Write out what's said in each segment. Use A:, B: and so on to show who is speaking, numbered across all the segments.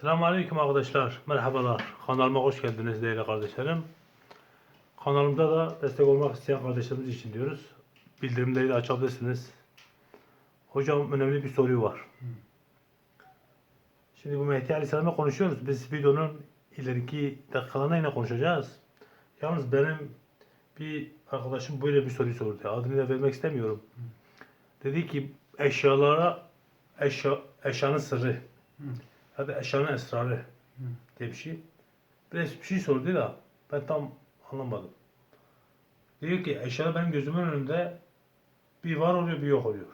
A: Selamünaleyküm arkadaşlar. Merhabalar. Kanalıma hoş geldiniz değerli kardeşlerim. Kanalımda da destek olmak isteyen kardeşlerimiz için diyoruz. Bildirimleri de açabilirsiniz. Hocam önemli bir soru var. Şimdi bu Mehdi Aleyhisselam'la konuşuyoruz. Biz videonun ileriki dakikalarına yine konuşacağız. Yalnız benim bir arkadaşım böyle bir soru sordu. Adını da vermek istemiyorum. Dedi ki eşyalara eşya, eşyanın sırrı ya da eşyanın esrarı diye bir şey. Biraz bir şey sordu da ben tam anlamadım. Diyor ki eşya benim gözümün önünde bir var oluyor bir yok oluyor.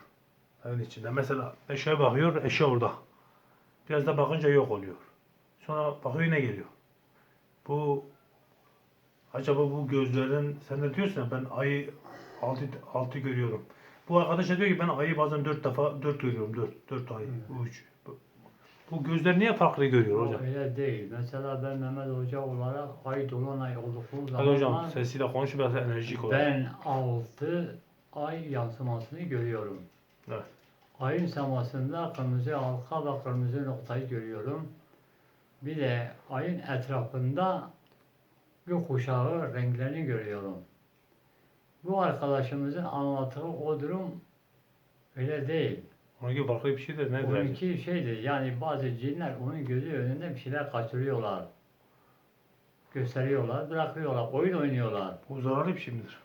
A: Evin içinde. Mesela eşyaya bakıyor eşya orada. Biraz da bakınca yok oluyor. Sonra bakıyor yine geliyor. Bu acaba bu gözlerin sen de diyorsun ya ben ayı altı, altı görüyorum. Bu arkadaş da diyor ki ben ayı bazen dört defa dört görüyorum. Dört, dört ay. Bu üç. Bu, gözler niye farklı görüyor hocam?
B: Öyle değil. Mesela ben Mehmet Hoca olarak ay dolunay
A: Hadi
B: zaman
A: hocam sesiyle konuş biraz enerjik olarak.
B: ben altı ay yansımasını görüyorum.
A: Evet.
B: Ayın semasında kırmızı halka ve kırmızı noktayı görüyorum. Bir de ayın etrafında gökkuşağı renklerini görüyorum. Bu arkadaşımızın anlattığı o durum öyle değil.
A: Ona göre farklı bir şeydir. Acaba?
B: Onunki şeydir yani bazı cinler onun gözü önünde bir şeyler kaçırıyorlar. Gösteriyorlar, bırakıyorlar, oyun oynuyorlar.
A: Bu zararlı bir şey midir?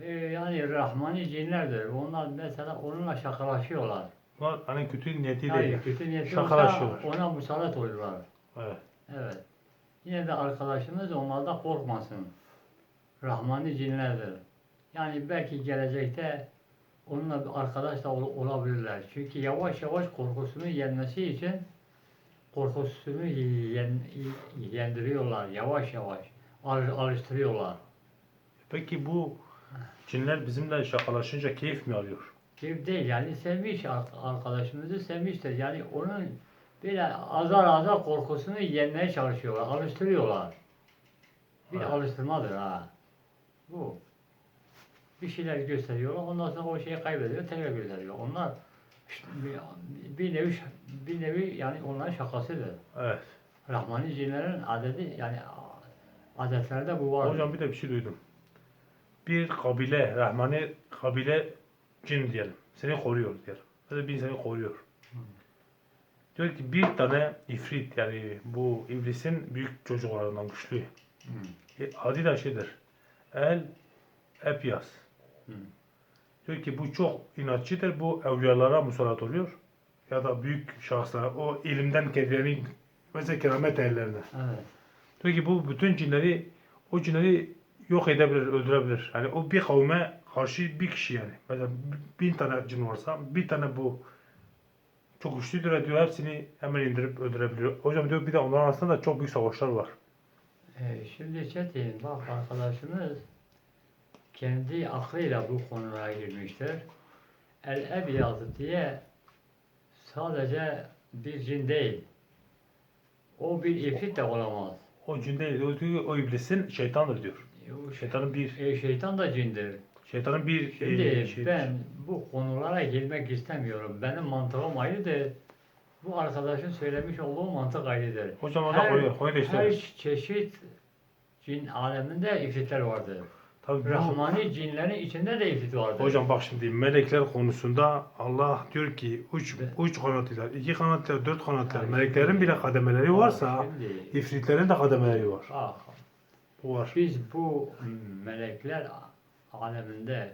B: Ee, yani Rahmani cinlerdir. Onlar mesela onunla şakalaşıyorlar.
A: Bunlar hani kötü niyeti
B: Yani
A: değil.
B: kötü niyetli
A: Şakalaşıyorlar.
B: ona musallat oluyorlar.
A: Evet.
B: Evet. Yine de arkadaşımız onlardan korkmasın. Rahmani cinlerdir. Yani belki gelecekte onunla bir arkadaş da ol- olabilirler. Çünkü yavaş yavaş korkusunu yenmesi için korkusunu yen, yendiriyorlar yavaş yavaş. Al- alıştırıyorlar.
A: Peki bu cinler bizimle şakalaşınca keyif mi alıyor?
B: Kim değil yani sevmiş ar- arkadaşımızı sevmiştir. Yani onun böyle azar azar korkusunu yenmeye çalışıyorlar, alıştırıyorlar. Bir
A: Evet.
B: alıştırmadır ha. Bu. Bir şeyler gösteriyorlar, ondan sonra o şeyi kaybediyor, tekrar gösteriyor. Onlar işte bir, nevi bir nevi yani onların şakasıdır.
A: Evet.
B: Rahmani cinlerin adeti yani adetlerde bu var.
A: Hocam bir de bir şey duydum. Bir kabile, Rahmani kabile cin diyelim. Seni koruyor diyelim. Böyle bir seni koruyor. Diyor ki bir tane ifrit yani bu iblisin büyük çocuklarından güçlü.
B: Hı.
A: E, Adı da şeydir. El Epyas.
B: Hı.
A: Diyor ki bu çok inatçıdır. Bu evliyalara musallat oluyor. Ya da büyük şahıslara. O ilimden kendilerini mesela keramet ellerine.
B: Evet.
A: Diyor ki bu bütün cinleri o cinleri yok edebilir, öldürebilir. Yani o bir kavme karşı bir kişi yani. Mesela bin tane cin varsa bir tane bu çok güçlüdür diyor. Hepsini hemen indirip öldürebiliyor. Hocam diyor bir de onların arasında da çok büyük savaşlar var.
B: Ee, şimdi Çetin bak arkadaşımız kendi aklıyla bu konulara girmiştir. El Ebyad diye sadece bir cin değil. O bir ifrit de olamaz.
A: O cin değil. O, diyor, o iblisin şeytandır diyor.
B: O şey-
A: Şeytanın bir
B: e, şeytan da cindir.
A: şeytanın bir
B: Şimdi
A: e, şeyidir.
B: ben bu konulara girmek istemiyorum. Benim mantığım ayrıdır. Bu arkadaşın söylemiş olduğu mantık ayrıdır.
A: Hocam koyuyor. Koyuyor da işte.
B: her çeşit cin aleminde ifritler vardır.
A: Tabii bu-
B: Rahmani cinlerin içinde de ifrit vardır.
A: Hocam bak şimdi melekler konusunda Allah diyor ki üç,
B: Ve-
A: üç kanatlılar, iki kanatlılar, dört kanatlılar.
B: Yani
A: Meleklerin bile kademeleri varsa
B: Şimdi,
A: ifritlerin de kademeleri var. Bu var.
B: biz bu melekler aleminde,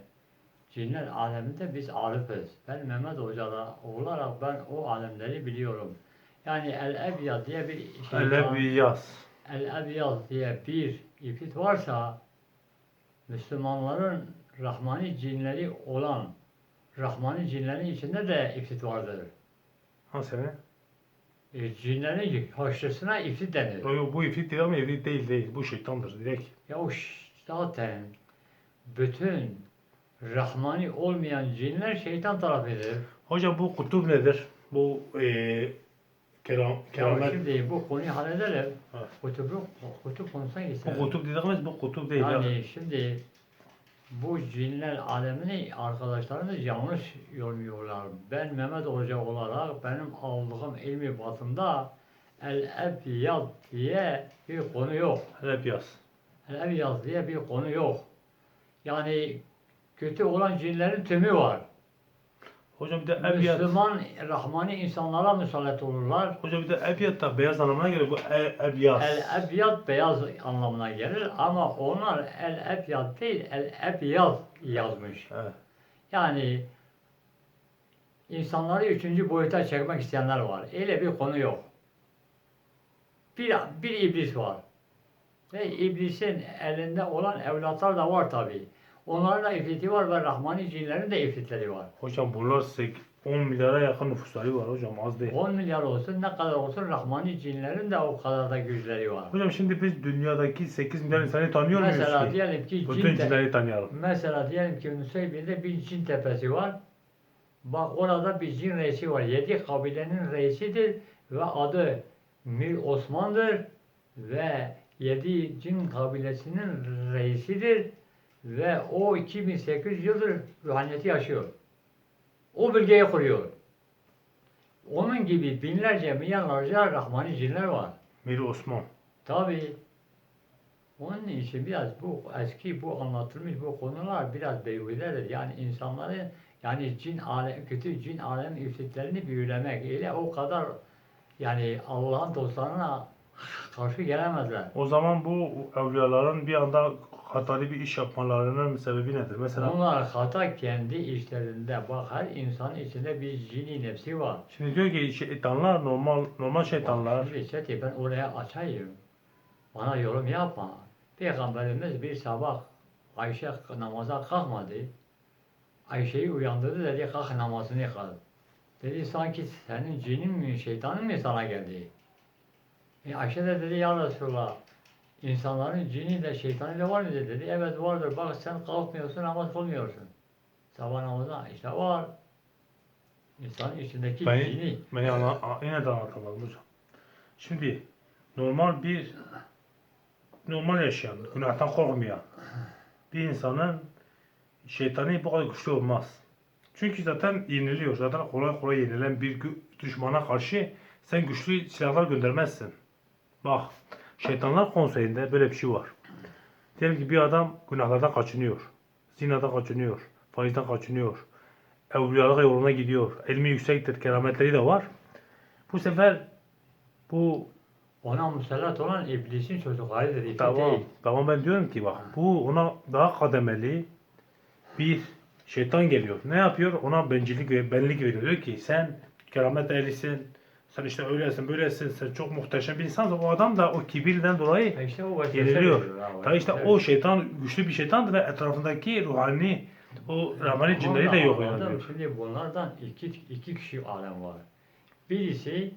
B: cinler aleminde biz arifız. Ben Mehmet Hoca'da olarak ben o alemleri biliyorum. Yani El Ebyad diye bir şey
A: Hele bir yaz.
B: El Ebyad diye bir ifrit varsa Müslümanların Rahmani cinleri olan Rahmani cinlerin içinde de ifrit vardır.
A: Ha sene?
B: E, cinlerin haşrısına ifrit denir.
A: Yo, yo, bu ifrit değil ama ifrit değil değil. Bu şeytandır direkt.
B: Ya o zaten bütün Rahmani olmayan cinler şeytan tarafıdır.
A: Hocam bu kutup nedir? Bu eee keram,
B: Ya
A: keramet.
B: şimdi bu konuyu halledelim.
A: Evet.
B: Kutubu, kutup konusuna
A: Bu
B: geçelim.
A: kutup dediğimiz bu kutup değil. ya.
B: Yani şimdi bu cinler alemini arkadaşlarımız yanlış yorumluyorlar. Ben Mehmet Hoca olarak benim aldığım ilmi batında el ebyad diye bir konu yok.
A: Hep yaz.
B: El ebyad diye bir konu yok. Yani kötü olan cinlerin tümü var.
A: Hocam bir de ebiyat.
B: Müslüman, Rahmani insanlara musallat olurlar.
A: Hocam bir de ebiyat da beyaz anlamına geliyor. Bu e, ebyas.
B: El ebyad beyaz anlamına gelir ama onlar el ebyad değil el ebyad yazmış.
A: Evet.
B: Yani insanları üçüncü boyuta çekmek isteyenler var. Öyle bir konu yok. Bir, bir iblis var. Ve iblisin elinde olan evlatlar da var tabi. Onların da ifriti var ve Rahmani cinlerin de ifritleri var.
A: Hocam bunlar sek- 10 milyara yakın nüfusları var hocam az değil.
B: 10 milyar olsun ne kadar olsun Rahmani cinlerin de o kadar da güçleri var.
A: Hocam şimdi biz dünyadaki 8 milyar insanı tanıyor muyuz
B: Mesela
A: ki?
B: diyelim ki
A: Bütün
B: cin
A: cinleri tanıyalım.
B: Mesela diyelim ki Nusaybin'de bir cin tepesi var. Bak orada bir cin reisi var. Yedi kabilenin reisidir ve adı Mir Osman'dır ve yedi cin kabilesinin reisidir ve o 2800 yıldır ruhaniyeti yaşıyor. O bölgeyi kuruyor. Onun gibi binlerce milyonlarca Rahmani cinler var.
A: Mir Osman.
B: Tabii. Onun için biraz bu eski bu anlatılmış bu konular biraz beyhudedir. Yani insanları yani cin alem, kötü cin alem ifritlerini büyülemek öyle o kadar yani Allah'ın dostlarına karşı gelemezler.
A: O zaman bu evliyaların bir anda hatalı bir iş yapmalarının sebebi nedir? Mesela
B: Onlar hata kendi işlerinde. Bak her insanın içinde bir cini nefsi var.
A: şimdi diyor ki şeytanlar normal normal şeytanlar.
B: Bak, şimdi Çetin, ben oraya açayım. Bana yorum yapma. Peygamberimiz bir sabah Ayşe namaza kalkmadı. Ayşe'yi uyandırdı dedi kalk namazını kıl. Dedi sanki senin cinin mi şeytanın mı sana geldi? E Ayşe de dedi ya Resulallah insanların cini de şeytanı da var mı dedi. Evet vardır bak sen kalkmıyorsun namaz kılmıyorsun. Sabah namazına işte var. İnsanın içindeki
A: Beni,
B: cini.
A: beni anla, a- yine de anlatamadım hocam. Şimdi normal bir normal yaşayan, günahtan korkmayan bir insanın şeytanı bu kadar güçlü olmaz. Çünkü zaten yeniliyor. Zaten kolay kolay yenilen bir düşmana karşı sen güçlü silahlar göndermezsin. Bak şeytanlar konseyinde böyle bir şey var. Diyelim ki bir adam günahlardan kaçınıyor. Zinadan kaçınıyor. Faizden kaçınıyor. Evliyalık yoluna gidiyor. Elmi yüksektir. Kerametleri de var. Bu sefer bu
B: Ona musallat olan iblisin çocuklarıdır. ifrit
A: tamam,
B: değil.
A: tamam ben diyorum ki bak bu ona daha kademeli bir şeytan geliyor. Ne yapıyor? Ona bencillik ve benlik veriyor. Diyor ki sen keramet ehlisin. Sen işte öylesin, böylesin. Sen çok muhteşem bir insansın. O adam da o kibirden dolayı
B: Ya işte o vesvese
A: yeniliyor.
B: veriyor ha,
A: işte
B: vesvese
A: o şeytan güçlü bir şeytandır ve etrafındaki ruhani o Rahmani cinleri de yok yani.
B: Şimdi bunlardan iki, iki kişi alem var. Birisi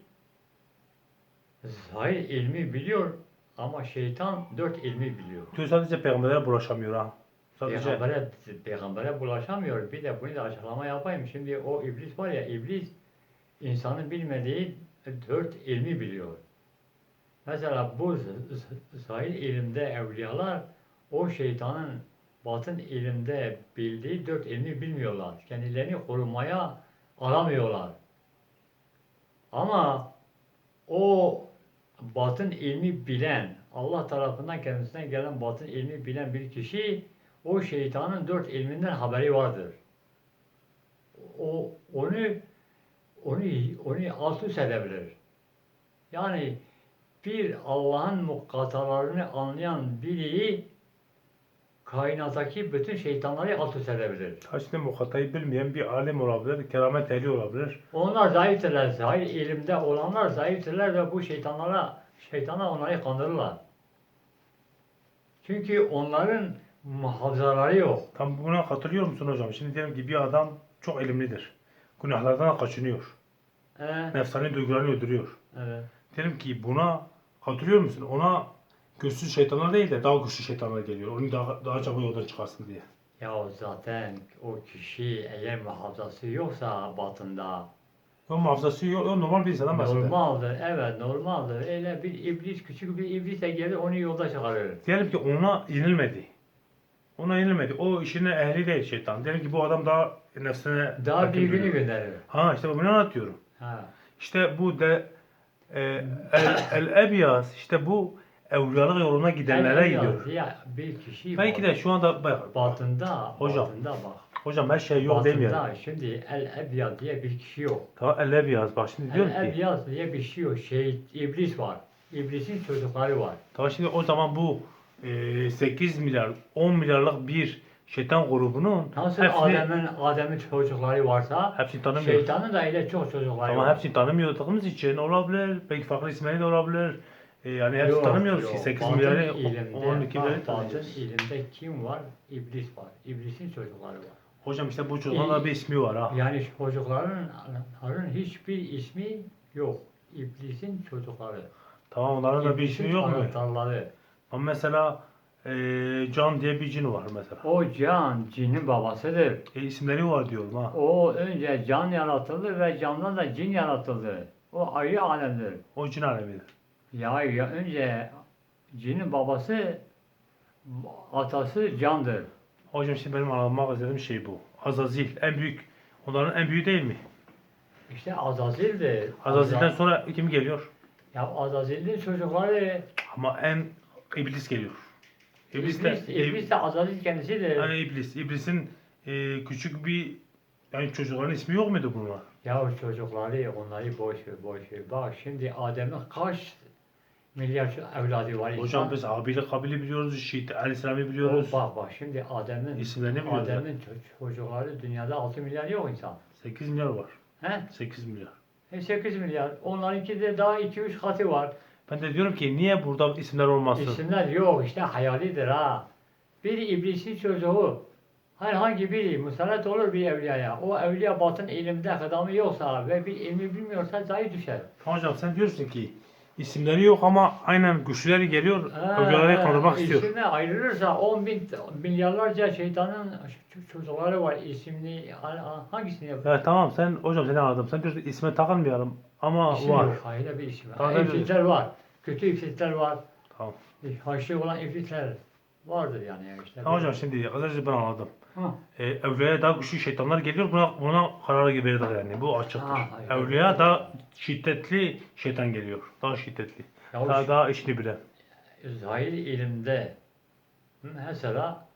B: zahir ilmi biliyor ama şeytan dört ilmi biliyor.
A: Diyor sadece peygamberlere bulaşamıyor ha. Sadece
B: Peygambere, peygambere bulaşamıyor. Bir de bunu da açıklama yapayım. Şimdi o iblis var ya iblis insanın bilmediği dört ilmi biliyor. Mesela bu zahir ilimde evliyalar o şeytanın batın ilimde bildiği dört ilmi bilmiyorlar. Kendilerini korumaya alamıyorlar. Ama o batın ilmi bilen, Allah tarafından kendisine gelen batın ilmi bilen bir kişi o şeytanın dört ilminden haberi vardır. O onu onu onu alt üst edebilir. Yani bir Allah'ın mukkatalarını anlayan biri kainattaki bütün şeytanları alt üst edebilir.
A: ha şimdi mukattayı bilmeyen bir alim olabilir, keramet ehli olabilir.
B: Onlar zayıftırlar. Zahir ilimde olanlar zayıftırlar ve bu şeytanlara şeytana onları kandırırlar. Çünkü onların muhafazaları yok.
A: Tam buna katılıyor musun hocam? Şimdi diyelim ki bir adam çok elimlidir. Günahlardan kaçınıyor.
B: Ee,
A: Nefsani duygularını öldürüyor.
B: evet.
A: Diyelim ki buna katılıyor musun? Ona güçsüz şeytanlar değil de daha güçlü şeytanlar geliyor. Onu daha, daha çabuk yoldan çıkarsın diye.
B: Ya zaten o kişi eğer muhafazası yoksa batında
A: O muhafazası yok. O normal bir insandan bahseder.
B: normaldir. Evet normaldir. Öyle bir iblis küçük bir iblis de gelir onu yolda çıkarır.
A: Diyelim ki ona yenilmedi. Ona yenilmedi. O işine ehli değil şeytan. Diyelim ki bu adam daha nefsine
B: Daha
A: hakim
B: büyüğünü
A: duruyor.
B: gönderir.
A: Ha işte bunu anlatıyorum.
B: Ha.
A: İşte bu de e, el, el Ebyaz işte bu evliyalık yoluna gidenlere
B: El-Ebyaz
A: gidiyor.
B: diye bir kişi
A: Belki
B: var.
A: de şu anda bak
B: Batında,
A: Hocam,
B: batında bak.
A: hocam her şey yok.
B: Batında şimdi El-Ebyad diye bir kişi yok.
A: Tamam El Ebyaz bak şimdi diyorum ki
B: El-Ebyad diye bir şey yok. Şey, iblis var. İblisin çocukları var.
A: tamam şimdi o zaman bu e, 8 milyar 10 milyarlık bir şeytan grubunun
B: Nasıl
A: hepsini,
B: Adem'in Adem'in çocukları varsa
A: hepsini tanımıyoruz.
B: şeytanın da öyle çok çocukları
A: Ama
B: var.
A: hepsini tanımıyordığımız için olabilir. Belki farklı isimleri de olabilir. E, yani hepsini
B: Yok,
A: tanımıyoruz
B: yok.
A: ki 8
B: Batın
A: milyarı
B: ilimde,
A: 12
B: bak,
A: milyarı
B: Batın
A: tanıyoruz.
B: ilimde kim var? İblis var. İblisin çocukları var.
A: Hocam işte bu çocukların da bir ismi var ha.
B: Yani çocukların onların hiçbir ismi yok. İblisin çocukları.
A: Tamam onların da bir ismi yok mu?
B: Anahtarları.
A: Ama mesela e, Can diye bir cin var mesela.
B: O can cinin babasıdır.
A: E, isimleri var diyorum ha.
B: O önce can yaratıldı ve candan da cin yaratıldı. O ayrı alemdir.
A: O cin alemidir.
B: Ya, ya önce cinin babası atası candır.
A: Hocam şimdi benim anlatmak istediğim şey bu. Azazil en büyük. Onların en büyüğü değil mi?
B: İşte Azazil'dir.
A: Azazil'den
B: Azaz-
A: sonra kim geliyor?
B: Ya Azazil'in çocukları
A: Ama en iblis geliyor. İblis,
B: İblis,
A: de,
B: İblis de Azazil kendisidir.
A: yani iblis. İblisin e, küçük bir yani çocukların ismi yok muydu bunlar?
B: Ya çocukları onları boş ver boş ver. Bak şimdi Adem'in kaç milyar evladı var
A: Hocam
B: insan?
A: biz Abil'i Kabil'i biliyoruz, Şiit, Aleyhisselam'ı biliyoruz.
B: O, bak bak şimdi Adem'in
A: İsimlerini biliyoruz.
B: Adem'in ço- çocukları dünyada 6 milyar yok insan.
A: 8 milyar var.
B: He?
A: 8 milyar.
B: E 8 milyar. Onlarınki de daha 2-3 katı var.
A: Ben de diyorum ki niye burada isimler olmasın?
B: İsimler yok işte hayalidir ha. Bir iblisin çocuğu herhangi biri musallat olur bir evliyaya. O evliya batın ilimde kıdamı yoksa ve bir ilmi bilmiyorsa zayıf düşer.
A: Hocam sen diyorsun ki isimleri yok ama aynen güçlüleri geliyor,
B: ha,
A: kandırmak istiyor.
B: İsimle ayrılırsa 10 bin milyarlarca şeytanın çocukları var. İsimli ha- hangisini yapıyor?
A: Ya tamam sen hocam seni anladım. Sen diyorsun isme takılmayalım ama
B: İsim
A: var.
B: yok. Hayır bir.
A: Tamam,
B: var.
A: öyle
B: İfritler var. Kötü ifritler var.
A: Tamam.
B: Haşlı olan ifritler vardır yani işte.
A: Tamam hocam şimdi azıcık ben anladım.
B: Ha.
A: E, evliyaya daha güçlü şeytanlar geliyor buna, buna karar verirler yani. Bu açıktır.
B: Ha, hayır.
A: Evliya daha şiddetli şeytan geliyor. Daha şiddetli.
B: Ya
A: Daha, daha işini bilen.
B: zahir ilimde mesela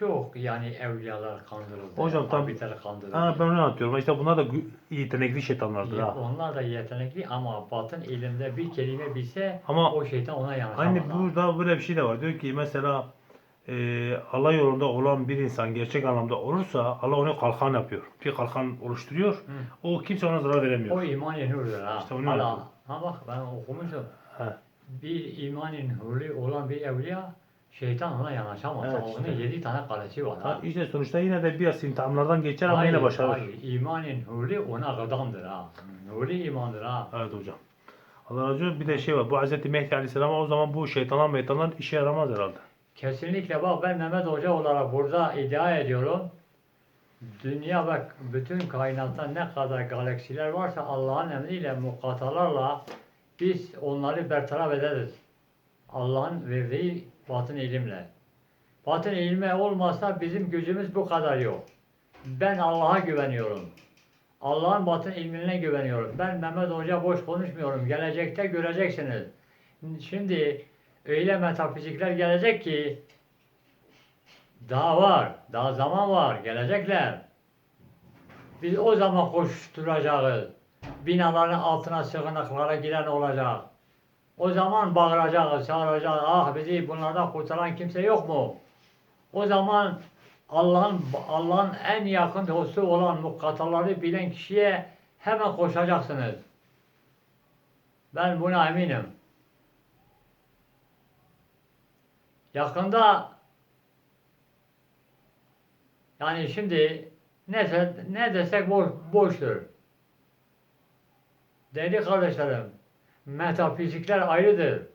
B: çok yani evliyalar kandırıldı.
A: Hocam, tam-
B: abidler kandırıldı.
A: Ha, ben onu anlatıyorum. İşte bunlar da yetenekli şeytanlardır
B: Ya,
A: ha.
B: Onlar da yetenekli ama batın ilimde bir kelime bilse
A: Ama
B: o şeytan ona yanaşamaz.
A: Hani
B: ha.
A: burada böyle bir şey de var. Diyor ki mesela e, Allah yolunda olan bir insan gerçek anlamda olursa Allah onu kalkan yapıyor. Bir kalkan oluşturuyor.
B: Hı.
A: O kimse ona zarar veremiyor.
B: O iman nurdur ha.
A: İşte onu anladım.
B: ha bak ben okumuşum.
A: He.
B: Bir imanın nuru olan bir evliya şeytan ona yanaşamaz.
A: Evet,
B: Onun
A: işte.
B: yedi tane kalesi var.
A: Ha,
B: Ha.
A: işte sonuçta yine de biraz imtihanlardan geçer ama
B: Hayır,
A: yine başarır.
B: hayır. İmanın nuru ona kadamdır ha. Nuru imandır ha.
A: Evet hocam. Allah razı olsun. Bir de şey var. Bu Hz. Mehdi Aleyhisselam o zaman bu şeytanlar meytanlar işe yaramaz herhalde.
B: Kesinlikle bak ben Mehmet Hoca olarak burada iddia ediyorum. Dünya bak bütün kainatta ne kadar galaksiler varsa Allah'ın emriyle mukatalarla biz onları bertaraf ederiz. Allah'ın verdiği batın ilimle. Batın ilmi olmazsa bizim gücümüz bu kadar yok. Ben Allah'a güveniyorum. Allah'ın batın ilmine güveniyorum. Ben Mehmet Hoca boş konuşmuyorum. Gelecekte göreceksiniz. Şimdi öyle metafizikler gelecek ki daha var, daha zaman var, gelecekler. Biz o zaman koşturacağız. Binaların altına sığınaklara giren olacak. O zaman bağıracağız, çağıracağız. Ah bizi bunlardan kurtaran kimse yok mu? O zaman Allah'ın Allah'ın en yakın dostu olan mukkataları bilen kişiye hemen koşacaksınız. Ben buna eminim. Yakında yani şimdi ne, ne desek boş, boştur. Değerli kardeşlerim, metafizikler ayrıdır.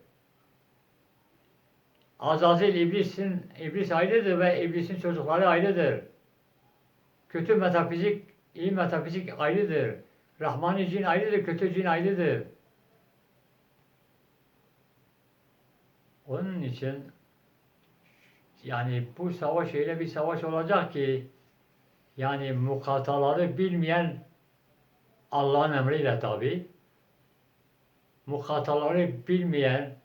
B: Azazil iblisin iblis ayrıdır ve iblisin çocukları ayrıdır. Kötü metafizik, iyi metafizik ayrıdır. Rahmani cin ayrıdır, kötü cin ayrıdır. Onun için yani bu savaş öyle bir savaş olacak ki yani mukataları bilmeyen Allah'ın emriyle tabi mukataları bilmeyen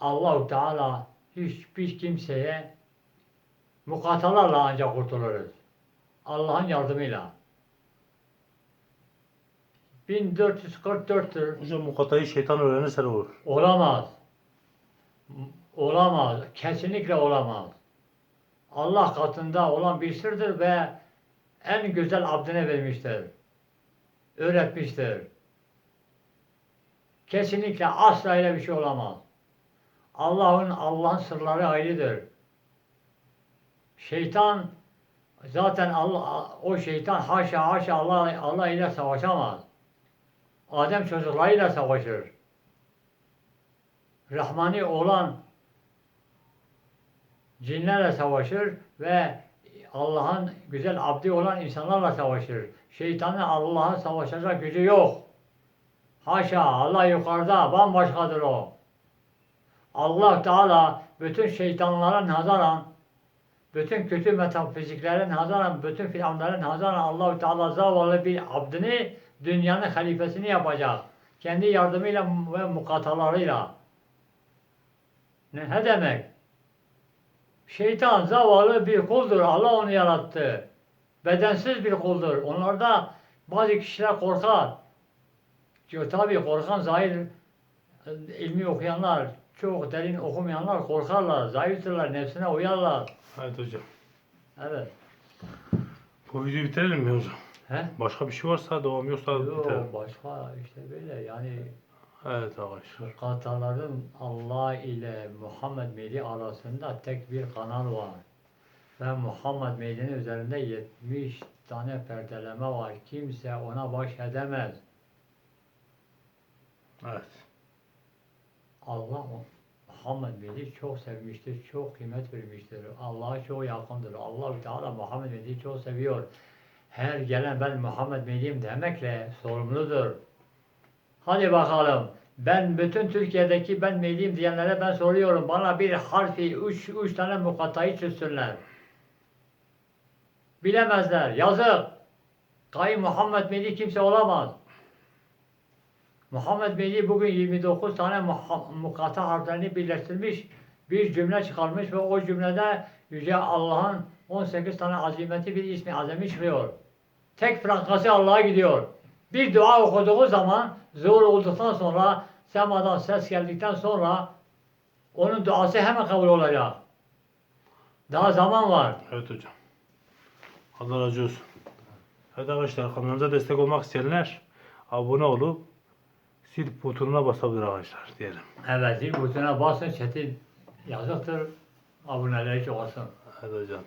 B: Allahu Teala hiçbir kimseye mukatalarla ancak kurtuluruz. Allah'ın yardımıyla. 1444'tür.
A: Hocam mukatayı şeytan öğrenirse ne olur?
B: Olamaz. Olamaz. Kesinlikle olamaz. Allah katında olan bir sırdır ve en güzel abdine vermiştir. Öğretmiştir. Kesinlikle asla öyle bir şey olamaz. Allah'ın Allah'ın sırları ayrıdır. Şeytan zaten Allah o şeytan haşa haşa Allah Allah ile savaşamaz. Adem çocuklarıyla savaşır. Rahmani olan cinlerle savaşır ve Allah'ın güzel abdi olan insanlarla savaşır. Şeytanın Allah'a savaşacak gücü yok. Haşa Allah yukarıda bambaşkadır o. Allah Teala bütün şeytanlara nazaran bütün kötü metafiziklerin nazaran, bütün firavunların nazaran Allah Teala zavallı bir abdini dünyanın halifesini yapacak. Kendi yardımıyla ve mukatalarıyla. Ne, ne demek? Şeytan zavallı bir kuldur. Allah onu yarattı. Bedensiz bir kuldur. Onlarda bazı kişiler korkar. Diyor, tabii korkan zahir ilmi okuyanlar, çok derin okumayanlar korkarlar, zayıftırlar, nefsine uyarlar.
A: Evet hocam.
B: Evet.
A: Bu videoyu bitirelim mi hocam?
B: He?
A: Başka bir şey varsa devam yoksa bitirelim.
B: Yok başka işte böyle yani
A: Evet arkadaşlar.
B: Mukataların Allah ile Muhammed Mehdi arasında tek bir kanal var. Ve Muhammed Mehdi'nin üzerinde 70 tane perdeleme var. Kimse ona baş edemez.
A: Evet.
B: Allah Muhammed Mehdi çok sevmiştir, çok kıymet vermiştir. Allah'a çok yakındır. allah Teala Muhammed Mehdi'yi çok seviyor. Her gelen ben Muhammed Mehdi'yim demekle sorumludur. Hadi bakalım. Ben bütün Türkiye'deki ben Mehdi'yim diyenlere ben soruyorum. Bana bir harfi, üç, üç tane mukatayı çözsünler. Bilemezler. Yazık. Kayın Muhammed Mehdi kimse olamaz. Muhammed Mehdi bugün 29 tane mukata harflerini birleştirmiş, bir cümle çıkarmış ve o cümlede Yüce Allah'ın 18 tane azimeti bir ismi azami çıkıyor. Tek frankası Allah'a gidiyor. Bir dua okuduğu zaman zor olduktan sonra semadan ses geldikten sonra onun duası hemen kabul olacak. Daha zaman var.
A: Evet hocam. Allah razı olsun. Evet arkadaşlar kanalımıza destek olmak isteyenler abone olup zil butonuna basabilir arkadaşlar diyelim.
B: Evet, zil butonuna basın, çetin yazıktır. Aboneleri çok olsun.
A: Evet hocam.